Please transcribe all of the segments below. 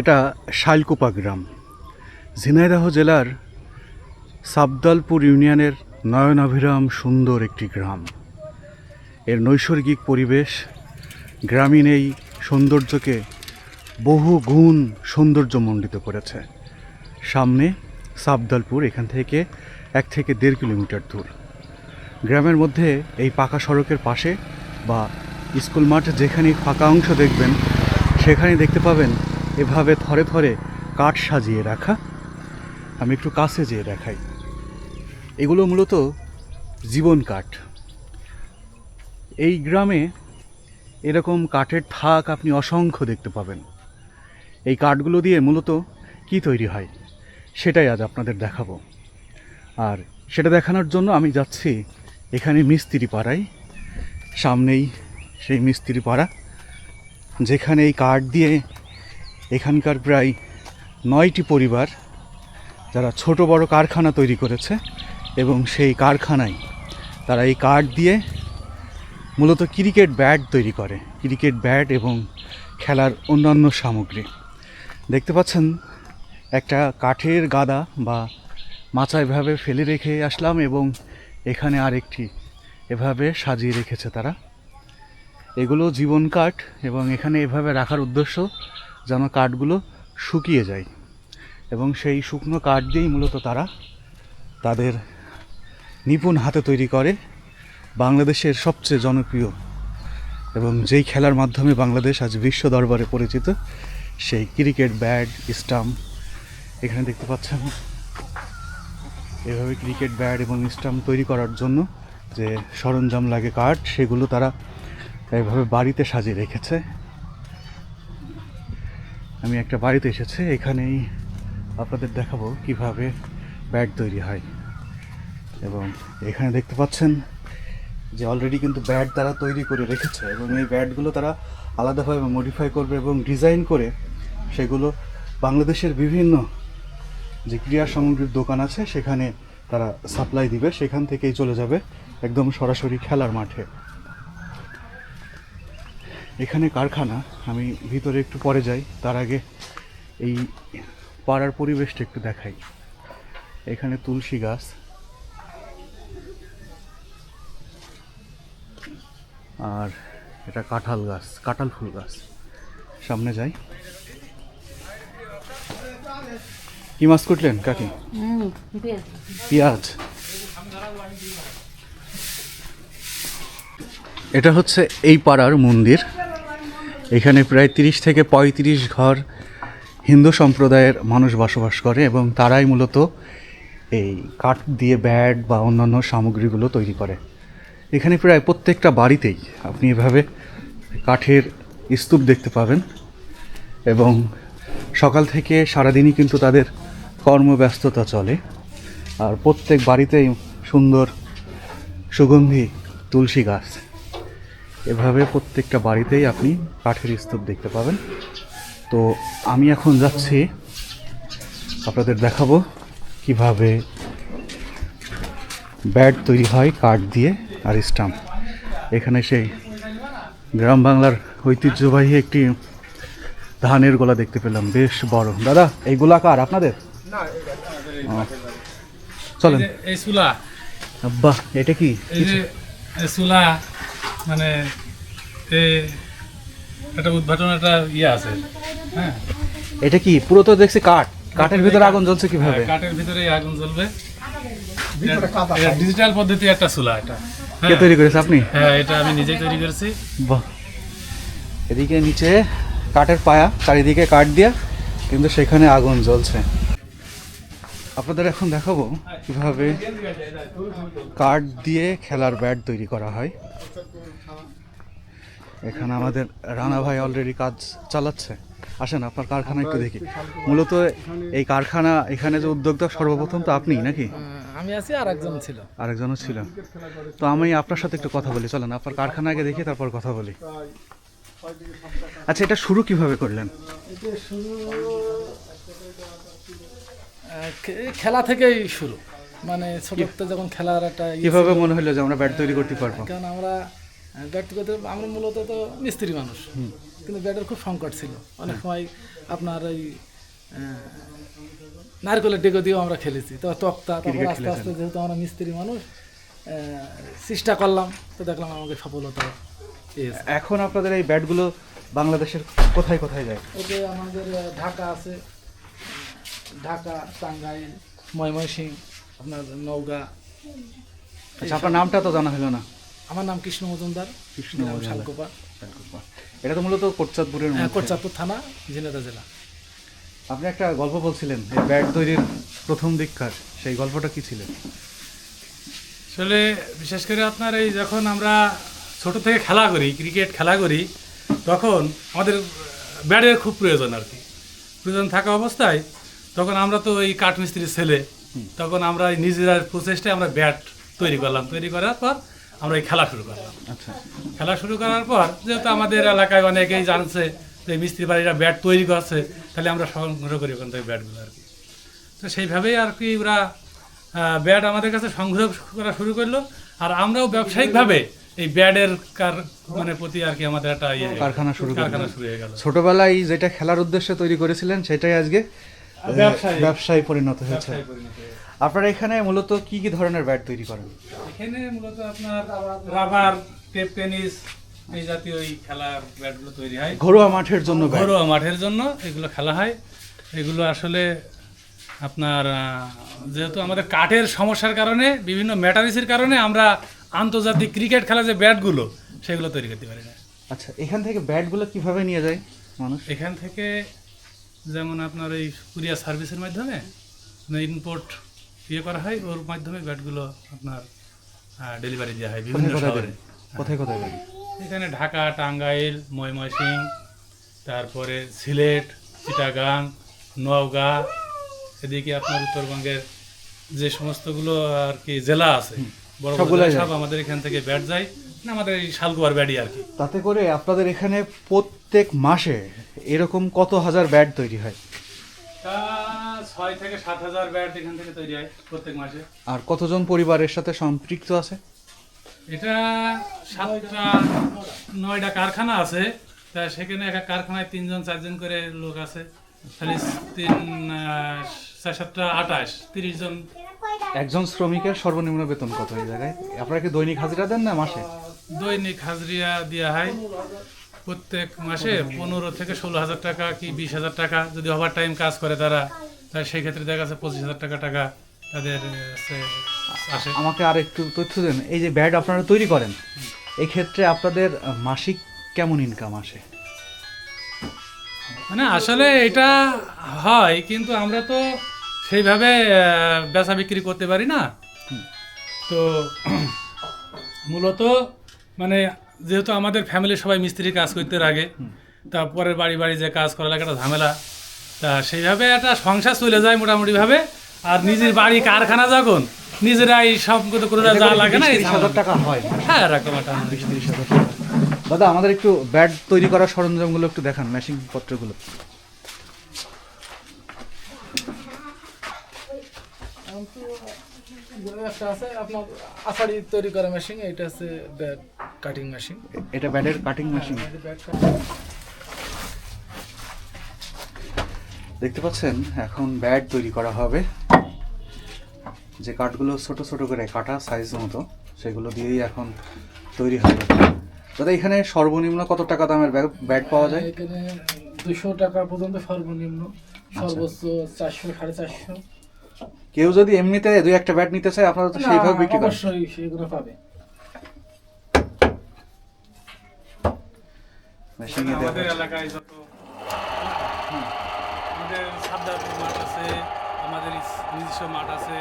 এটা শাইলকুপা গ্রাম। ঝিনাইদহ জেলার সাবদলপুর ইউনিয়নের নয়নাভিরাম সুন্দর একটি গ্রাম। এর নৈসর্গিক পরিবেশ, গ্রামীণ এই সৌন্দর্যকে বহু গুণ সৌন্দর্যমণ্ডিত করেছে। সামনে সাবদলপুর, এখান থেকে এক থেকে দেড় কিলোমিটার দূর। গ্রামের মধ্যে এই পাকা সড়কের পাশে বা স্কুল মাঠে যেখানেই ফাঁকা অংশ দেখবেন সেখানে দেখতে পাবেন এভাবে থরে থরে কাঠ সাজিয়ে রাখা। আমি একটু কাছে যেয়ে দেখাই। এগুলো মূলত জীবন কাঠ। এই গ্রামে এরকম কাঠের থাক আপনি অসংখ্য দেখতে পাবেন। এই কাঠগুলো দিয়ে মূলত কি তৈরি হয়, সেটাই আজ আপনাদের দেখাবো। আর সেটা দেখানোর জন্য আমি যাচ্ছি এখানে মিস্ত্রি পাড়ায় সামনেই সেই মিস্ত্রি পাড়া যেখানে এই কাঠ দিয়ে এখানকার প্রায় নয়টি পরিবার যারা ছোট বড় কারখানা তৈরি করেছে এবং সেই কারখানায় তারা এই কাঠ দিয়ে মূলত ক্রিকেট ব্যাট তৈরি করে, ক্রিকেট ব্যাট এবং খেলার অন্যান্য সামগ্রী। দেখতে পাচ্ছেন, একটা কাঠের গাদা বা মাচা এভাবে ফেলে রেখে আসলাম এবং এখানে আরেকটি এভাবে সাজিয়ে রেখেছে তারা। এগুলো জীবন কাঠ এবং এখানে এভাবে রাখার উদ্দেশ্য যেন কাঠগুলো শুকিয়ে যায়। এবং সেই শুকনো কাঠ দিয়েই মূলত তারা তাদের নিপুণ হাতে তৈরি করে বাংলাদেশের সবচেয়ে জনপ্রিয়। এবং যেই খেলার মাধ্যমে বাংলাদেশ আজ বিশ্ব দরবারে পরিচিত, সেই ক্রিকেট ব্যাট, স্টাম্প, এখানে দেখতে পাচ্ছেন। এভাবে ক্রিকেট ব্যাট এবং স্টাম্প তৈরি করার জন্য যে সরঞ্জাম লাগে কাঠ, সেগুলো তারা এভাবে বাড়িতে সাজিয়ে রেখেছে। আমি একটা বাড়িতে এসেছি, এখানেই আপনাদের দেখাবো কীভাবে ব্যাট তৈরি হয়। এবং এখানে দেখতে পাচ্ছেন যে অলরেডি কিন্তু ব্যাট তারা তৈরি করে রেখেছে এবং এই ব্যাটগুলো তারা আলাদাভাবে মডিফাই করবে এবং ডিজাইন করে সেগুলো বাংলাদেশের বিভিন্ন যে ক্রীড়া সামগ্রীর দোকান আছে, সেখানে তারা সাপ্লাই দিবে, সেখান থেকেই চলে যাবে একদম সরাসরি খেলার মাঠে। এখানে কারখানা আমি ভিতরে একটু পরে যাই তার আগে এই পাড়ার পরিবেশটা একটু দেখাই। এখানে তুলসী গাছ। আর এটা কাঁঠাল গাছ কাঁঠাল ফুল গাছ। সামনে যাই। কি মাছ কুটলেন কাকি? পেঁয়াজ। এটা হচ্ছে এই পাড়ার মন্দির। এখানে প্রায় তিরিশ থেকে পঁয়ত্রিশ ঘর হিন্দু সম্প্রদায়ের মানুষ বসবাস করে এবং তারাই মূলত এই কাঠ দিয়ে ব্যাট বা অন্যান্য সামগ্রীগুলো তৈরি করে। এখানে প্রায় প্রত্যেকটা বাড়িতেই আপনি এভাবে কাঠের স্তূপ দেখতে পাবেন এবং সকাল থেকে সারাদিনই কিন্তু তাদের কর্মব্যস্ততা চলে। আর প্রত্যেক বাড়িতেই সুন্দর সুগন্ধি তুলসী গাছ। এভাবে প্রত্যেকটা বাড়িতেই আপনি কাঠের স্তূপ দেখতে পাবেন। তো আমি এখন যাচ্ছি আপনাদের দেখাবো কীভাবে ব্যাট তৈরি হয় কাঠ দিয়ে আর স্টাম্প। এখানে সেই গ্রাম বাংলার ঐতিহ্যবাহী একটি ধানের গোলা দেখতে পেলাম। বেশ বড়। দাদা এই গোলা কার? আপনাদের? চলেন। এই চুলা আব্বা এটা কি? মানে একটা উদ্ঘাটন একটা ইয়ে আছে। হ্যাঁ। এটা কি? পুরো তো দেখছি কাঠ। কাঠের ভিতরে আগুন জ্বলছে কীভাবে? কাঠের ভিতরে আগুন জ্বলবে। এটা ডিজিটাল পদ্ধতি একটা চুলা এটা। কে হ্যাঁ। তৈরি করেছে আপনি? হ্যাঁ এটা আমি নিজেই তৈরি করেছি। বাহ। এদিকে নিচে কাঠের পায়া চারিদিকে কাঠ দিয়া কিন্তু সেখানে আগুন জ্বলছে। আপনাদের এখন দেখাবো কীভাবে কাঠ দিয়ে খেলার ব্যাট তৈরি করা হয়। এখানে আমাদের রানা ভাই অলরেডি কাজ চালাচ্ছে। আসেন আপনার কারখানা একটু দেখি। মূলত এই কারখানা এখানে যে উদ্যোক্তা সর্বপ্রথম তো আপনি নাকি? আমি আছি আর একজন ছিল। আরেকজনও ছিল। তো আমি আপনার সাথে একটু কথা বলি। চলেন আপনার কারখানা আগে দেখি তারপর কথা বলি। আচ্ছা এটা শুরু কীভাবে করলেন? খেলা থেকেই শুরু। মানে ছোটতে যখন খেলার একটা ইয়ে কীভাবে মনে হলো যে আমরা ব্যাট তৈরি করতে পারব? কারণ আমরা ব্যাট করতে আমরা মূলত তো মিস্ত্রি মানুষ। কিন্তু ব্যাটের খুব সংকট ছিল। অনেক সময় আপনার ওই নারকেলের ডেকে দিয়েও আমরা খেলেছি। তো তক্তা তারপর আস্তে আস্তে যেহেতু আমরা মিস্ত্রি মানুষ চেষ্টা করলাম। তো দেখলাম আমাকে সফলতা এখন আপনাদের এই ব্যাটগুলো বাংলাদেশের কোথায় কোথায় যায়? ওকে আমাদের ঢাকা আছে। ঢাকা টাঙ্গাইল ময়মনসিং আপনার নওগাঁ। আচ্ছা আপনার নামটা তো জানা হলো না। আমার নাম কৃষ্ণ মজুমদার। কৃষ্ণ শালকোপা এটা তো মূলত কোটচাঁদপুরের হ্যাঁ, কোটচাঁদপুর থানা ঝিনাইদহ জেলা। আপনি একটা গল্প বলছিলেন এই ব্যাট তৈরির প্রথম দিককার সেই গল্পটা কি ছিল? আসলে বিশেষ করে আপনার এই যখন আমরা ছোট থেকে খেলা করি ক্রিকেট খেলা করি তখন আমাদের ব্যাটের খুব প্রয়োজন আর কি। প্রয়োজন থাকা অবস্থায় তখন আমরা তো এই কাঠমিস্ত্রির ছেলে তখন আমরা এই নিজেরা প্রচেষ্টায় আমরা ব্যাট তৈরি করলাম। তৈরি করার পর আমরা এই খেলা শুরু করলাম। আচ্ছা। খেলা শুরু করার পর যেহেতু আমাদের এলাকায় অনেকেই জানছে যে মিস্ত্রি বাড়িরা ব্যাট তৈরি করছে তাহলে আমরা সংগ্রহ করি ওখান থেকে ব্যাটগুলো আর কি। তো সেইভাবেই আর কি ওরা ব্যাট আমাদের কাছে সংগ্রহ করা শুরু করল আর আমরাও ব্যবসায়িকভাবে এই ব্যাটের কার মানে প্রতি আর কি আমাদের একটা ইয়ে কারখানা শুরু কারখানা শুরু হয়ে গেল। ছোটবেলায় যেটা খেলার উদ্দেশ্যে তৈরি করেছিলেন সেটাই আজকে। ব্যবসায় পরিণত হয়েছে। আপনারা এখানে মূলত কি কি ধরনের ব্যাট তৈরি করেন? এখানে মূলত আপনার রাবার টেপ টেনিস এই জাতীয় এই খেলার ব্যাটগুলো তৈরি হয়। ঘরোয়া মাঠের জন্য ঘরোয়া মাঠের জন্য এগুলো খেলা হয়। এগুলো আসলে আপনার যেহেতু আমাদের কাঠের সমস্যার কারণে বিভিন্ন ম্যাটারিসের কারণে আমরা আন্তর্জাতিক ক্রিকেট খেলা যে ব্যাটগুলো সেগুলো তৈরি করতে পারি না। আচ্ছা এখান থেকে ব্যাটগুলো কীভাবে নিয়ে যায় মানুষ? এখান থেকে যেমন আপনার এই কুরিয়ার সার্ভিসের মাধ্যমে ইম্পোর্ট ইয়ে করা হয় ওর মাধ্যমে ব্যাটগুলো আপনার ডেলিভারি দেওয়া হয় বিভিন্ন শহরে। কোথায় কোথায় এখানে ঢাকা টাঙ্গাইল ময়মনসিং তারপরে সিলেট চিটাগাং নওগাঁ এদিকে আপনার উত্তরবঙ্গের যে সমস্তগুলো আর কি জেলা আছে বড়। সব আমাদের এখান থেকে ব্যাট যায়। না আমাদের এই শালকুয়ার ব্যাটই আর কি। তাতে করে আপনাদের এখানে প্রত্যেক মাসে এরকম কত হাজার ব্যাট তৈরি হয়? ছয় থেকে সাত হাজার ব্যাট এখান থেকে তৈরি হয় প্রত্যেক মাসে। আর কতজন পরিবারের সাথে সম্পৃক্ত আছে? এটা সাতটা নয়টা কারখানা আছে। তা সেখানে একটা কারখানায় তিনজন চারজন করে লোক আছে। তাহলে তিন চার সাতটা আঠাশ তিরিশ জন। একজন শ্রমিকের সর্বনিম্ন বেতন কত এই জায়গায়? আপনারা কি দৈনিক হাজিরা দেন না মাসে? দৈনিক হাজরিয়া দেওয়া হয় প্রত্যেক মাসে পনেরো থেকে ষোলো হাজার টাকা কি বিশ হাজার টাকা যদি ওভার টাইম কাজ করে তারা। তাহলে সেই ক্ষেত্রে দেখা যাচ্ছে পঁচিশ হাজার টাকা টাকা তাদের আসে। আমাকে আর একটু তথ্য দেন এই যে ব্যাট আপনারা তৈরি করেন এই ক্ষেত্রে আপনাদের মাসিক কেমন ইনকাম আসে? মানে আসলে এটা হয় কিন্তু আমরা তো সেইভাবে বেচা বিক্রি করতে পারি না। তো মূলত মানে যেহেতু আমাদের ফ্যামিলির সবাই মিস্ত্রি কাজ করতে লাগে তা পরের বাড়ি বাড়ি যে কাজ করা লাগে একটা ঝামেলা। তা সেইভাবে একটা সংসার চলে যায় মোটামুটিভাবে। আর নিজের বাড়ি কারখানা যখন নিজেরাই সব করে যা লাগে না হাজার টাকা হয়। হ্যাঁ এরকম একটা বিশ তিরিশ হাজার টাকা। দাদা আমাদের একটু ব্যাট তৈরি করার সরঞ্জামগুলো একটু দেখান মেশিন পত্রগুলো। একটা আছে আপনার আষাঢ়ি তৈরি করা মেশিন এটা হচ্ছে ব্যাট কাটিং মেশিন এটা ব্যাটের কাটিং মেশিন ব্যাট দেখতে পাচ্ছেন? এখন ব্যাট তৈরি করা হবে। যে কাঠগুলো ছোট ছোট করে কাটা সাইজ মতো সেগুলো দিয়েই এখন তৈরি হবে। দাদা এখানে সর্বনিম্ন কত টাকা দামের ব্যাট পাওয়া যায়? এখানে দুশো টাকা পর্যন্ত সর্বনিম্ন। সর্বোচ্চ চারশো সাড়ে চারশো। কেউ যদি এমনিতে দুই একটা ব্যাট নিতে চায় আপনারা তো সেইভাবে বিক্রি করেন। অবশ্যই সেগুলো পাবে। মেশিনে দেওয়া আমাদের এলাকায় যত আমাদের সাবদাপুর মাঠ আছে আমাদের ইস- নিজস্ব মাঠ আছে।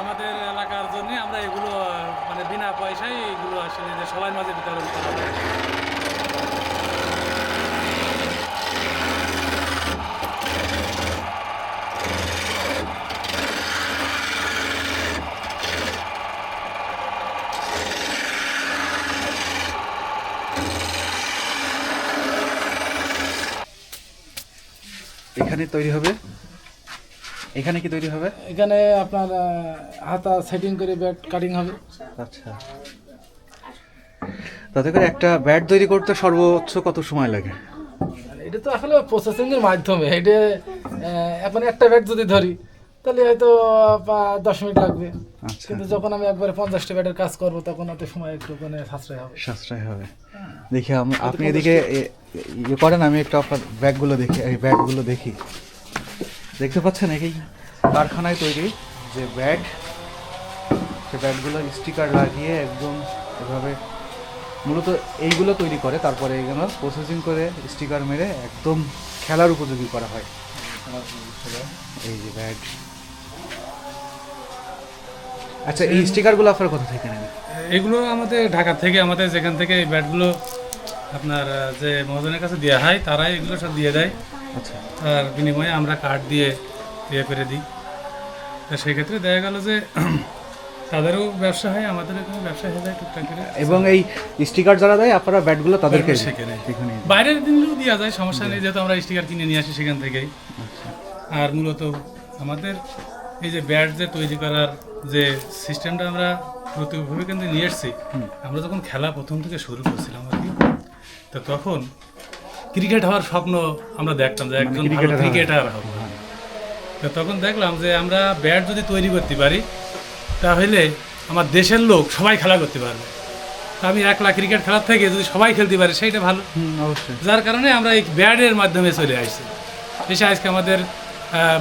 আমাদের এলাকার জন্য আমরা এগুলো মানে বিনা পয়সায় এগুলো আসলে যে সবার মাঝে বিতরণ করা হয়। এখানে তৈরি হবে এখানে কি তৈরি হবে? এখানে আপনার হাতা সেটিং করে ব্যাট কাটিং হবে। আচ্ছা। তাতে করে একটা ব্যাট তৈরি করতে সর্বোচ্চ কত সময় লাগে? মানে এটা তো আসলে প্রসেসিং এর মাধ্যমে। এটা এখন একটা ব্যাট যদি ধরি তাহলে হয়তো দশ মিনিট লাগবে। আচ্ছা। কিন্তু যখন আমি একবারে পঞ্চাশটা ব্যাটের কাজ করব তখন হয়তো সময় একটু মানে সাশ্রয় হবে। সাশ্রয় হবে। দেখি আপনি এদিকে ইয়ে করেন আমি একটু আপনার ব্যাগগুলো দেখি এই ব্যাগগুলো দেখি। দেখতে পাচ্ছেন এই কারখানায় তৈরি যে ব্যাগ সে ব্যাগগুলো স্টিকার লাগিয়ে একদম এভাবে মূলত এইগুলো তৈরি করে, তারপরে এইগুলো প্রসেসিং করে স্টিকার মেরে একদম খেলার উপযোগী করা হয়। এই যে ব্যাগ আচ্ছা এই স্টিকারগুলো আপনার কোথা থেকে নেন? এগুলো আমাদের ঢাকা থেকে, আমাদের যেখান থেকে এই ব্যাটগুলো আপনার যে মহাজনের কাছে দেওয়া হয়, তারাই এগুলো সব দিয়ে দেয়। আচ্ছা। তার বিনিময়ে আমরা কার্ড দিয়ে ইয়ে করে দিই। তো সেই ক্ষেত্রে দেখা গেল যে তাদেরও ব্যবসা হয় আমাদের এখানে ব্যবসা হয়ে যায় টুকটাক করে। এবং এই স্টিকার যারা দেয় আপনারা ব্যাটগুলো তাদেরকে ব্যাটগুলো শিখে নেয়। শিখে বাইরের দিনগুলো দেওয়া যায় সমস্যা নেই যেহেতু আমরা স্টিকার কিনে নিয়ে আসি সেখান থেকেই। আর মূলত আমাদের এই যে ব্যাট যে তৈরি করার যে সিস্টেমটা আমরা প্রতিভাবে কিন্তু নিয়ে এসেছি আমরা যখন খেলা প্রথম থেকে শুরু করছিলাম আর কি তো তখন ক্রিকেট হওয়ার স্বপ্ন আমরা দেখতাম যে একজন cricketer হওয়া। ক্রিকেটার হব। তো তখন দেখলাম যে আমরা ব্যাট যদি তৈরি করতে পারি তাহলে আমার দেশের লোক সবাই খেলা করতে পারবে। তা আমি একলা ক্রিকেট খেলার থেকে যদি সবাই খেলতে পারে সেইটা ভালো। যার কারণে আমরা এই ব্যাটের মাধ্যমে চলে আসছি। এসে আজকে আমাদের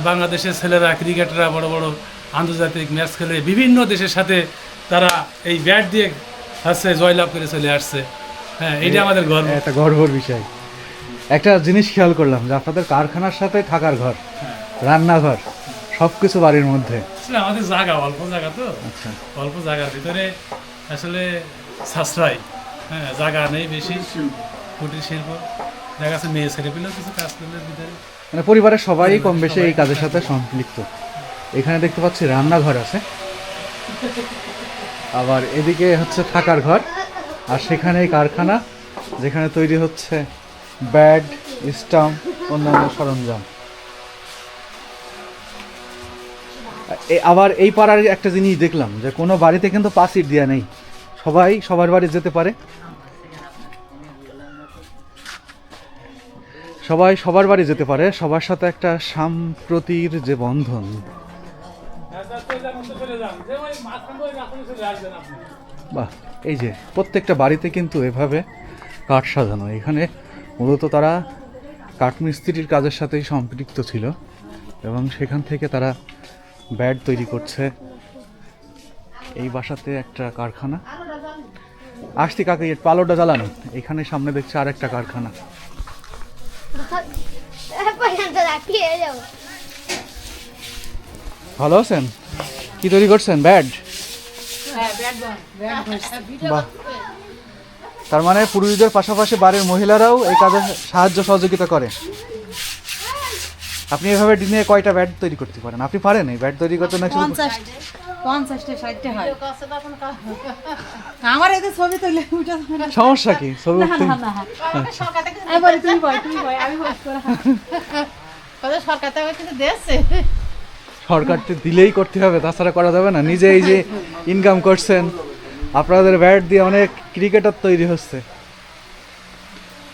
বাংলাদেশের ছেলেরা ক্রিকেটাররা বড় বড় আন্তর্জাতিক ম্যাচ খেলে বিভিন্ন দেশের সাথে তারা এই ব্যাট দিয়ে আসছে জয়লাভ করে চলে আসছে। হ্যাঁ এটা আমাদের গর্ব। একটা গর্বর বিষয়। একটা জিনিস খেয়াল করলাম যে আপনাদের কারখানার সাথে থাকার ঘর রান্নাঘর সব কিছু বাড়ির মধ্যে। আমাদের জায়গা অল্প জায়গা তো। আচ্ছা। অল্প জায়গার ভিতরে আসলে সাশ্রয়। হ্যাঁ জায়গা নেই বেশি। কুটির শিল্প। দেখা যাচ্ছে মেয়ে ছেলে পেলেও কিছু কাজ করলে ভিতরে। মানে পরিবারের সবাই কম বেশি এই কাজের সাথে সম্পৃক্ত। এখানে দেখতে পাচ্ছি রান্নাঘর আছে। আবার এদিকে হচ্ছে থাকার ঘর আর সেখানে এই কারখানা যেখানে তৈরি হচ্ছে ব্যাড, স্টাম্প, অন্যান্য সরঞ্জাম। আবার এই পাড়ার একটা জিনিস দেখলাম যে কোনো বাড়িতে কিন্তু পাসিট দেওয়া নেই। সবাই সবার বাড়ি যেতে পারে। সবাই সবার বাড়ি যেতে পারে। সবার সাথে একটা সাম্প্রতির যে বন্ধন। বাহ, এই যে প্রত্যেকটা বাড়িতে কিন্তু এভাবে কাঠ সাজানো। এখানে মূলত তারা কাঠমিস্ত্রির কাজের সাথেই সম্পৃক্ত ছিল এবং সেখান থেকে তারা ব্যাট তৈরি করছে এই বাসাতে একটা কারখানা। আসতি কাকে পালোটা জ্বালানো। এখানে সামনে দেখছি কারখানা। পর্যন্ত রাখিয়ে যাব ভালো আছেন? কি তৈরি করছেন? ব্যাড বাহ। তার মানে পুরুষদের পাশাপাশি বাড়ির মহিলারাও এই কাজে সাহায্য সহযোগিতা করে। আপনি এভাবে দিনে কয়টা ব্যাট তৈরি করতে পারেন? আপনি পারেন এই ব্যাট তৈরি করতে না হয়। আমার এতে ছবি তুলে সমস্যা কি? ছবি সরকার দিলেই করতে হবে তাছাড়া করা যাবে না। নিজে এই যে ইনকাম করছেন আপনাদের ব্যাট দিয়ে অনেক ক্রিকেটার তৈরি হচ্ছে।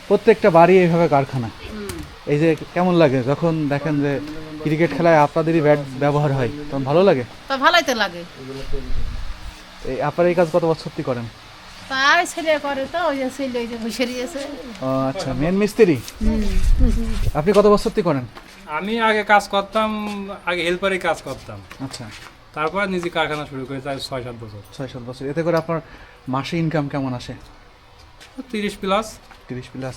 প্রত্যেকটা বাড়ি এইভাবে কারখানা। এই যে কেমন লাগে যখন দেখেন যে ক্রিকেট খেলায় আপনাদেরই ব্যাট ব্যবহার হয় তখন ভালো লাগে? তা ভালোই তো লাগে। এই আপনারা এই কাজ কত বছর থেকে করেন? তাই ছেলে করে তো ওই যে ছেলে ওই যে বসে রয়েছে। ও আচ্ছা মেন মিস্ত্রি? আপনি কত বছর থেকে করেন? আমি আগে কাজ করতাম আগে হেল্পারে কাজ করতাম। আচ্ছা। তারপর নিজে কারখানা শুরু করে তাই ছয় সাত বছর। ছয় সাত বছর। এতে করে আপনার মাসে ইনকাম কেমন আসে? তিরিশ প্লাস তিরিশ প্লাস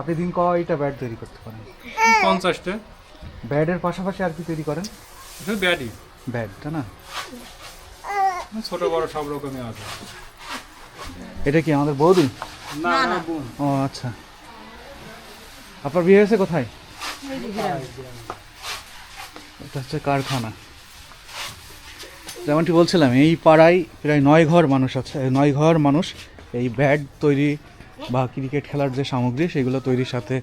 আপনি দিন কয়টা ব্যাট তৈরি করতে পারেন? পঞ্চাশটা। ব্যাটের পাশাপাশি আর কি তৈরি করেন? শুধু ব্যাটই ব্যাটটা না? ছোট বড় সব রকমই আছে। এটা কি আমাদের বৌদি? না না বোন। ও আচ্ছা। আপনার বিয়ে হয়েছে কোথায়? এটা হচ্ছে কারখানা। যেমনটি বলছিলাম এই পাড়ায় প্রায় নয় ঘর মানুষ আছে নয় ঘর মানুষ এই ব্যাট তৈরি বা ক্রিকেট খেলার যে সামগ্রী সেগুলো তৈরির সাথে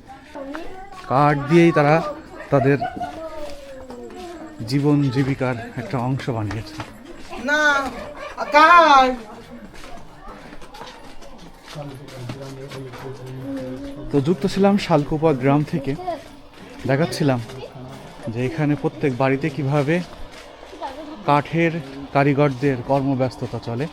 কাঠ দিয়েই তারা তাদের জীবন জীবিকার একটা অংশ বানিয়েছে। না তো যুক্ত ছিলাম শালকুপা গ্রাম থেকে। দেখাচ্ছিলাম যে এখানে প্রত্যেক বাড়িতে কীভাবে কাঠের কারিগরদের কর্মব্যস্ততা চলে।